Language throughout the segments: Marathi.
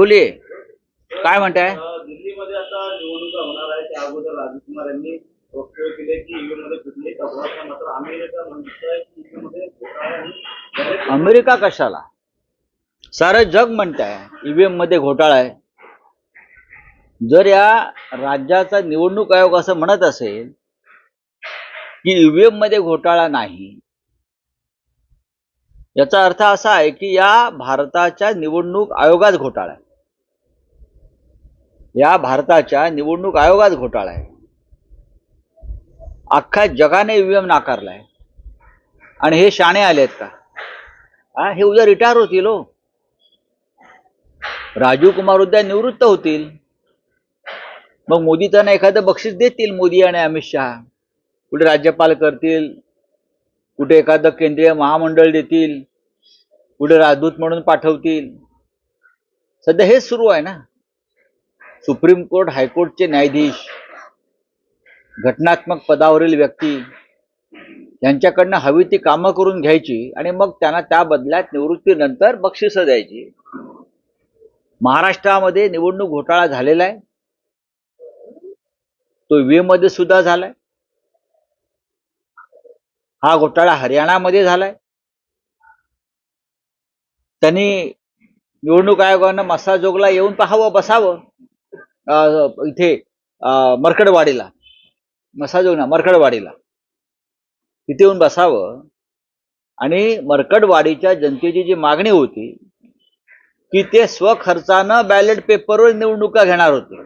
बोलिये काय म्हणताय? दिल्लीमध्ये आता निवडणुका होणार आहे त्या अगोदर राजकुमार यांनी वक्तव्य केले की ईव्हीएममध्ये नाही. मात्र अमेरिका म्हणतोय की ईव्हीएममध्ये घोटाळा आणि बरेच अमेरिका कशाला? सारं जग म्हणत आहे ईव्हीएममध्ये घोटाळा आहे. जर या राज्याचा निवडणूक आयोग असं म्हणत असेल की ईव्हीएममध्ये घोटाळा नाही याचा अर्थ असा आहे की या भारताच्या निवडणूक आयोगात घोटाळा आहे. या भारताच्या निवडणूक आयोगात घोटाळा आहे. अख्ख्या जगाने ईव्हीएम नाकारलाय. आणि हे शाणे आलेत का? हे उद्या रिटायर होतील हो. राजीव कुमार उद्या निवृत्त होतील. मग मोदी त्यांना एखादं बक्षीस देतील मोदी आणि अमित शहा. कुठे राज्यपाल करतील कुठे एखादं केंद्रीय महामंडळ देतील कुठे राजदूत म्हणून पाठवतील. सध्या हेच सुरू आहे ना. सुप्रीम कोर्ट हायकोर्टचे न्यायाधीश घटनात्मक पदावरील व्यक्ती यांच्याकडनं हवी ती कामं करून घ्यायची आणि मग त्यांना त्या बदल्यात निवृत्तीनंतर बक्षिसं द्यायची. महाराष्ट्रामध्ये निवडणूक घोटाळा झालेला आहे. तो ईव्हीएममध्ये सुद्धा झालाय. हा घोटाळा हरियाणामध्ये झालाय. त्यांनी निवडणूक आयोगानं मसाजोगला येऊन पाहावं बसावं. इथे अं, मरकडवाडीला होऊ ना मरकडवाडीला तिथे येऊन बसावं. आणि मरकडवाडीच्या जनतेची जी मागणी होती की ते स्वखर्चानं बॅलेट पेपरवर निवडणुका घेणार होते.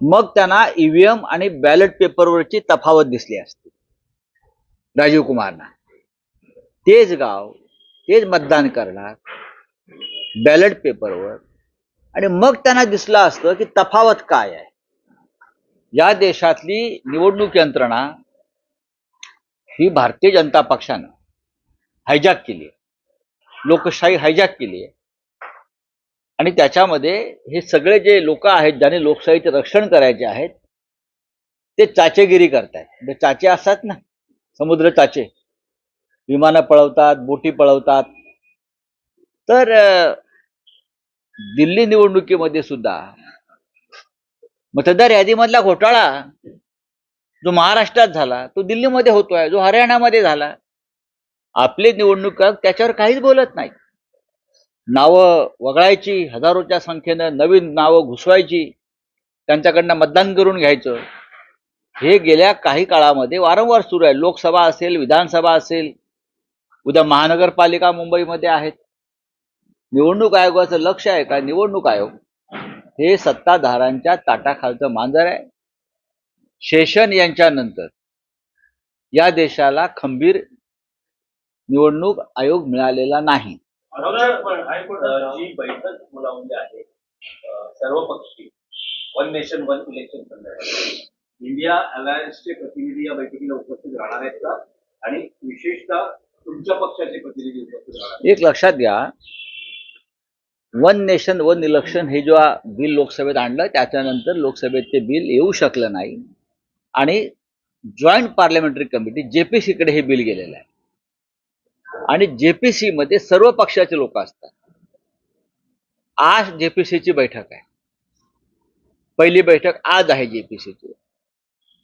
मग त्यांना ईव्हीएम आणि बॅलेट पेपरवरची तफावत दिसली असती. राजीव कुमारना. तेच गाव तेच मतदान करणार बॅलेट पेपरवर आणि मग त्यांना दिसलं असतं की तफावत काय आहे. या देशातली निवडणूक यंत्रणा ही भारतीय जनता पक्षानं हायजॅक केली आहे. लोकशाही हायजॅक केली आहे. आणि त्याच्यामध्ये हे सगळे जे लोक आहेत ज्यांनी लोकशाहीचे रक्षण करायचे आहेत ते चाचेगिरी करतायत. म्हणजे चाचे असतात ना समुद्र चाचे. विमानं पळवतात बोटी पळवतात. तर दिल्ली निवडणुकीमध्ये सुद्धा. मतदार यादीमधला घोटाळा जो महाराष्ट्रात झाला तो दिल्लीमध्ये होतोय जो हरियाणामध्ये झाला आपले निवडणूक त्याच्यावर काहीच बोलत नाही नावं वगळायची हजारोच्या संख्येनं नवीन नावं घुसवायची त्यांच्याकडनं मतदान करून घ्यायचं हे गेल्या काही काळामध्ये वारंवार सुरू आहे. लोकसभा असेल विधानसभा असेल उद्या महानगरपालिका मुंबईमध्ये आहेत. निवडणूक आयोगाचं लक्ष आहे का? निवडणूक आयोग हे सत्ताधाऱ्यांच्या ताटाखालचं मांजर आहे. शेषन यांच्यानंतर या देशाला खंबीर निवडणूक आयोग मिळालेला नाही. वन नेशन वन इलेक्शन संदर्भात. इंडिया अलायन्सचे प्रतिनिधी या बैठकीला उपस्थित राहणार आहेत का? आणि विशेषतः तुमच्या पक्षाचे प्रतिनिधी उपस्थित राहणार आहेत? एक लक्षात घ्या वन नेशन वन इलेक्शन हे जेव्हा बिल लोकसभेत आणलं त्याच्यानंतर लोकसभेत ते बिल येऊ शकलं नाही. आणि जॉईंट पार्लमेंटरी कमिटी जेपीसीकडे हे बिल गेलेलं आहे. आणि जेपीसी मध्ये सर्व पक्षाचे लोक असतात. आज जेपीसीची बैठक आहे. पहिली बैठक आज आहे जेपीसीची.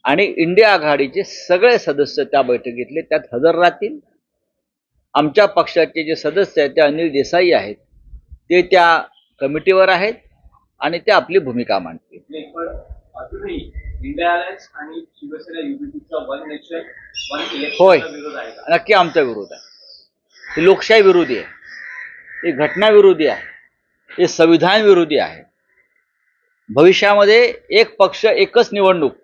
आणि इंडिया आघाडीचे सगळे सदस्य त्या बैठकीतले त्यात हजर राहतील. आमच्या पक्षाचे जे सदस्य आहेत ते अनिल देसाई आहेत. ते त्या कमिटीवर आहेत आणि ते आपली भूमिका मांडतील. होय. नक्की आमचा विरोध आहे. हे लोकशाही विरोधी आहे. हे घटना विरोधी आहे. हे संविधान विरोधी आहे. भविष्यामध्ये एक पक्ष एकच निवडणूक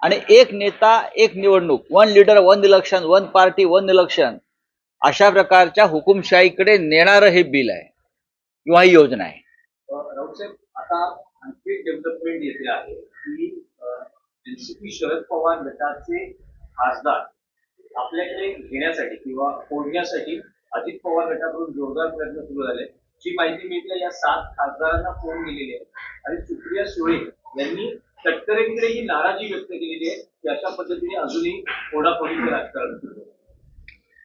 आणि एक नेता एक निवडणूक one leader one election one party one election अशा प्रकारच्या हुकुमशाहीकडे नेणारं हे बिल आहे. किंवा ही योजना आहे. आता आणखी डेव्हलपमेंट येते आहे की एनसीपी शरद पवार गटाचे खासदार आपल्याकडे घेण्यासाठी किंवा फोडण्यासाठी अजित पवार गटाकडून जोरदार प्रयत्न सुरू झाले. जी माहिती मिळते या सात खासदारांना फोन गेलेली आहे. आणि सुप्रिया सुळे यांनी तटकरेंकडे ही नाराजी व्यक्त केलेली आहे. की अशा पद्धतीने अजूनही फोडाफोडीचं राजकारण.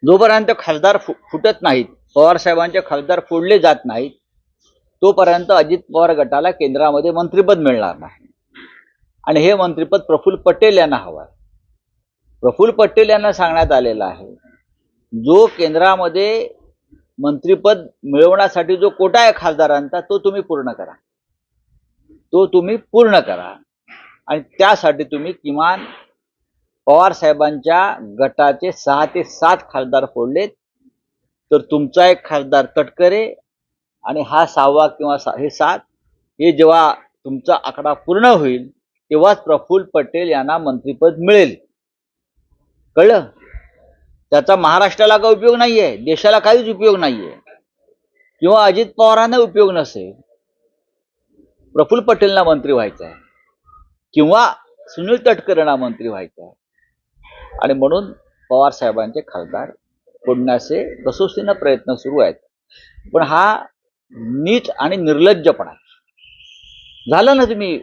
जोपर्यंत खासदार फुटत नाहीत पवार साहेबांचे खासदार फोडले जात नाहीत तोपर्यंत अजित पवार गटाला केंद्रामध्ये मंत्रिपद मिळणार नाही. आणि हे मंत्रिपद प्रफुल्ल पटेल यांना हवं आहे. प्रफुल्ल पटेल यांना सांगण्यात आलेलं आहे जो केंद्रामध्ये मंत्रिपद मिळवण्यासाठी जो कोटा आहे खासदारांचा तो तुम्ही पूर्ण करा. तो तुम्ही पूर्ण करा. आणि त्यासाठी तुम्ही किमान पवार साहेबांच्या गटाचे सहा ते सात खासदार फोडलेत. तर तुमचा एक खासदार तटकरे आणि हा सहावा किंवा सा हे सात हे जेव्हा तुमचा आकडा पूर्ण होईल तेव्हाच प्रफुल्ल पटेल यांना मंत्रिपद मिळेल. कळलं? त्याचा महाराष्ट्राला काही उपयोग नाहीये देशाला काहीच उपयोग नाहीये. किंवा अजित पवारांना उपयोग नसेल. प्रफुल्ल पटेलना मंत्री व्हायचं आहे. किंवा सुनील तटकरेंना मंत्री व्हायचं आहे. आणि म्हणून पवार साहेबांचे खासदार फोडण्याचे कसोशीनं प्रयत्न सुरू आहेत. पण हा नीच आणि निर्लज्जपणा. झालं ना तुम्ही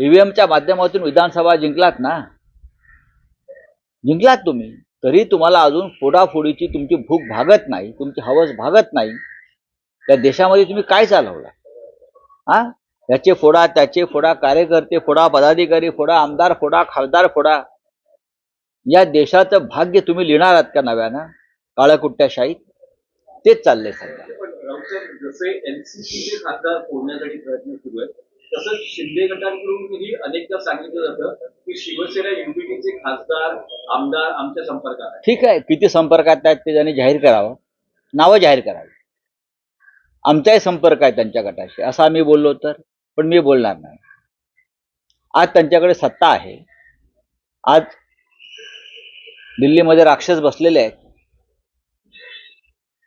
ईव्हीएमच्या माध्यमातून विधानसभा जिंकलात ना? जिंकलात तुम्ही. तरी तुम्हाला अजून फोडाफोडीची तुमची भूक भागत नाही तुमची हवस भागत नाही. त्या देशामध्ये तुम्ही काय चालवलं? हा याचे फोडा त्याचे फोडा कार्यकर्ते फोडा पदाधिकारी फोडा आमदार फोडा खासदार फोडा. या देशाचं भाग्य तुम्ही लिहिणार आहात का नव्यानं? काळकुट्ट्याशाहीत तेच चाललंय सध्या. जसे एनसीसीचे खासदार फोडण्यासाठी प्रयत्न सुरू आहेत तसंच शिंदे गटांकडूनही अनेकदा सांगितलं जातं की शिवसेना युपीटीचे खासदार आमदार आमच्या संपर्कात आहेत. ठीक आहे किती संपर्कात आहेत ते त्यांनी जाहीर करावं नावं जाहीर करावी. आमचाही संपर्क आहे त्यांच्या गटाशी असं आम्ही बोललो तर पण मी बोलणार नाही. आज त्यांच्याकडे सत्ता आहे. आज दिल्लीमध्ये राक्षस बसलेले आहेत.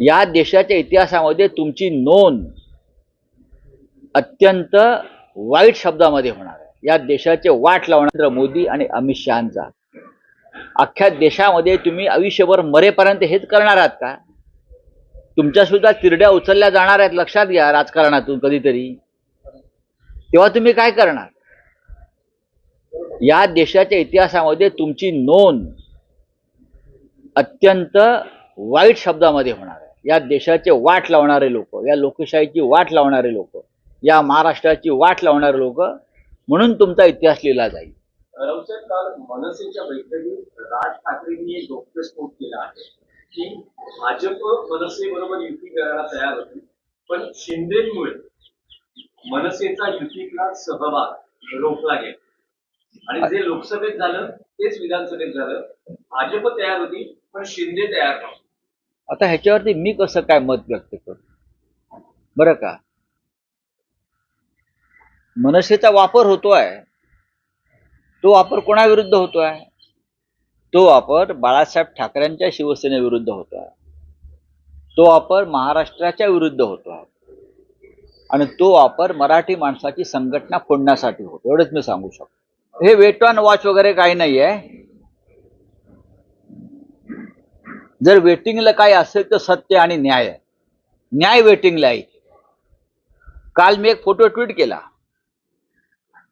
या देशाच्या इतिहासामध्ये तुमची नोंद अत्यंत वाईट शब्दामध्ये होणार आहे. या देशाचे वाट लावणार मोदी आणि अमित शहाचा. अख्ख्या देशामध्ये तुम्ही आयुष्यभर मरेपर्यंत हेच करणार आहात का? तुमच्या सुद्धा तिरड्या उचलल्या जाणार आहेत लक्षात घ्या राजकारणातून कधीतरी. तेव्हा तुम्ही काय करणार? या देशाच्या इतिहासामध्ये तुमची नोंद अत्यंत वाईट शब्दामध्ये होणार आहे. या देशाचे वाट लावणारे लोक या लोकशाहीची वाट लावणारे लोक या महाराष्ट्राची वाट लावणारे लोक म्हणून तुमचा इतिहास लिहिला जाईल. काल मनसेच्या बैठकीत राज ठाकरेंनी एक केला आहे की भाजप मनसे बरोबर युती करायला तयार होती पण शिंदेमुळे मनसेचा युतीतला सहभाग रोखला गेला. आणि जे लोकसभेत झालं तेच विधानसभेत झालं. भाजप तयार होती पण शिंदे तयार नव्हते. आता ह्याच्यावरती मी कसं काय मत व्यक्त करू? बरं का? मनसेचा वापर होतोय. तो वापर कोणाविरुद्ध होतोय? तो वापर बाळासाहेब ठाकरेंच्या शिवसेनेविरुद्ध होतोय. तो वापर महाराष्ट्राच्या विरुद्ध होतोय. आणि तो वापर मराठी माणसाची संघटना फोडण्यासाठी होतो एवढंच मी सांगू शकतो. हे वेट ऑन वॉच वगैरे काही नाही आहे जर वेटिंगला काय असेल तर सत्य आणि न्याय न्याय वेटिंगला आहे. काल मी एक फोटो ट्विट केला.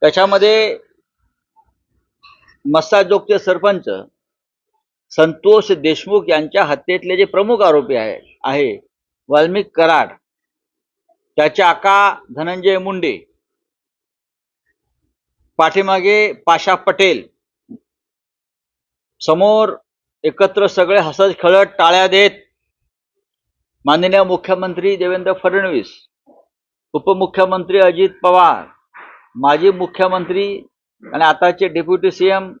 त्याच्यामध्ये मस्साजोगचे सरपंच संतोष देशमुख यांच्या हत्येतले जे प्रमुख आरोपी आहे आहे वाल्मिक कराड त्याचे आका धनंजय मुंडे पाठीमागे पाशा पटेल समोर एकत्र सगळे हसत खेळत टाळ्या देत. माननीय मुख्यमंत्री देवेंद्र फडणवीस उपमुख्यमंत्री अजित पवार माजी मुख्यमंत्री आणि आताचे deputy CM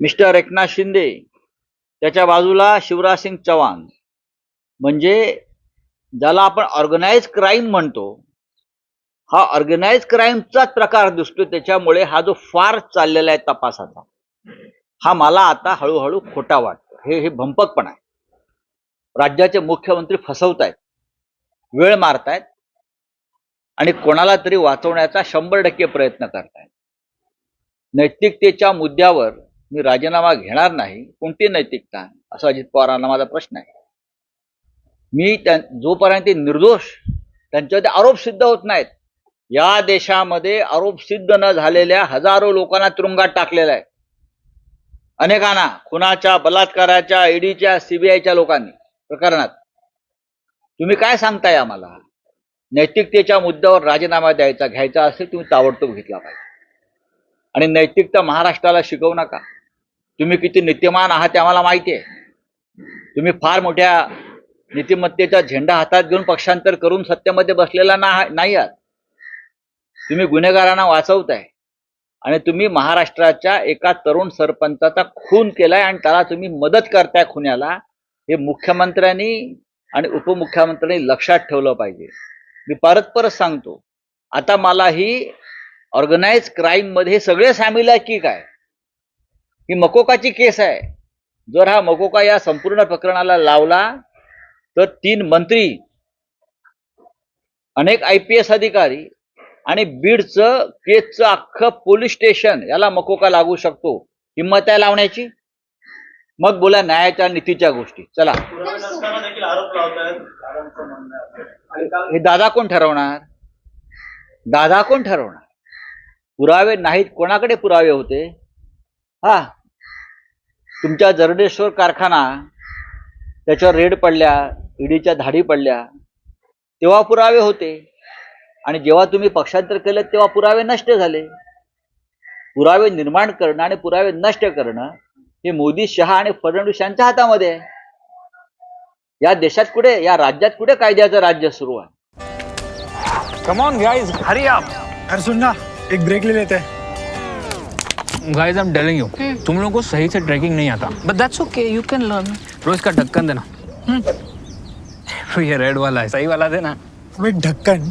mister Eknath Shinde त्याच्या बाजूला शिवराज सिंग चव्हाण. म्हणजे ज्याला आपण ऑर्गनाईज क्राईम म्हणतो हा ऑर्गनाईज क्राईमचाच प्रकार दिसतो त्याच्यामुळे हा जो फार चाललेला आहे तपासाचा. हा मला आता हळूहळू खोटा वाटतो. हे हे भंपकपण आहे. राज्याचे मुख्यमंत्री फसवतायत. वेळ मारतायत. आणि कोणाला तरी वाचवण्याचा शंभर टक्के प्रयत्न करतायत. नैतिकतेच्या मुद्द्यावर मी राजीनामा घेणार नाही. कोणती नैतिकता? असा अजित पवारांना माझा प्रश्न आहे. मी त्या जोपर्यंत ते निर्दोष त्यांच्यावरती आरोप सिद्ध होत नाहीत. या देशामध्ये आरोप सिद्ध न झालेल्या हजारो लोकांना तुरुंगात टाकलेला आहे. अनेकांना खुनाच्या बलात्काराच्या ईडीच्या सीबीआयच्या लोकांनी प्रकरणात. तुम्ही काय सांगताय आम्हाला? नैतिकतेच्या मुद्द्यावर राजीनामा द्यायचा घ्यायचा असेल तुम्ही ताबडतोब घेतला पाहिजे. आणि नैतिकता महाराष्ट्राला शिकवू नका. तुम्ही किती नीतिमान आहात ते आम्हाला माहिती आहे. तुम्ही फार मोठ्या नीतिमत्तेचा झेंडा हातात घेऊन पक्षांतर करून सत्तेमध्ये बसलेला ना नाही आहात. तुम्ही गुन्हेगारांना वाचवताय. आणि तुम्ही महाराष्ट्राच्या एका तरुण सरपंचाचा खून केलाय आणि त्याला तुम्ही मदत करताय खुन्याला हे मुख्यमंत्र्यांनी आणि उपमुख्यमंत्र्यांनी लक्षात ठेवलं पाहिजे. मी परत परत सांगतो आता मला ही ऑर्गनाईज क्राईममध्ये हे सगळे सामील आहे की काय? ही मकोकाची केस आहे. जर हा मकोका या संपूर्ण प्रकरणाला लावला तर तीन मंत्री अनेक आय पी एस अधिकारी आणि बीडचं केजचं अख्खं पोलीस स्टेशन याला मकोका लागू शकतो. हिंमत आहे लावण्याची? मग बोला न्यायाच्या नीतीच्या गोष्टी. चला. हे दादा कोण ठरवणार? दादा कोण ठरवणार? पुरावे नाहीत कोणाकडे पुरावे होते? हा. तुमच्या जरडेश्वर कारखाना त्याच्यावर रेड पडल्या ईडीच्या धाडी पडल्या तेव्हा पुरावे होते. आणि जेव्हा तुम्ही पक्षांतर केलं तेव्हा पुरावे नष्ट झाले. पुरावे निर्माण करणं आणि पुरावे नष्ट करणं हे मोदी शहा आणि फडणवीस यांच्या हातामध्ये आहे. या देशात कुठे या राज्यात कुठे कायद्याचं राज्य सुरू आहे? Come on guys hurry up अरे सुन ना एक ब्रेक ले लेते. हैं guys I am telling you तुम लोगों को सही से ट्रैकिंग नहीं आता. But that's okay, you can learn. रोज का ढक्कन देना. ये रेड वाला है सही वाला देना. अबे ढक्कन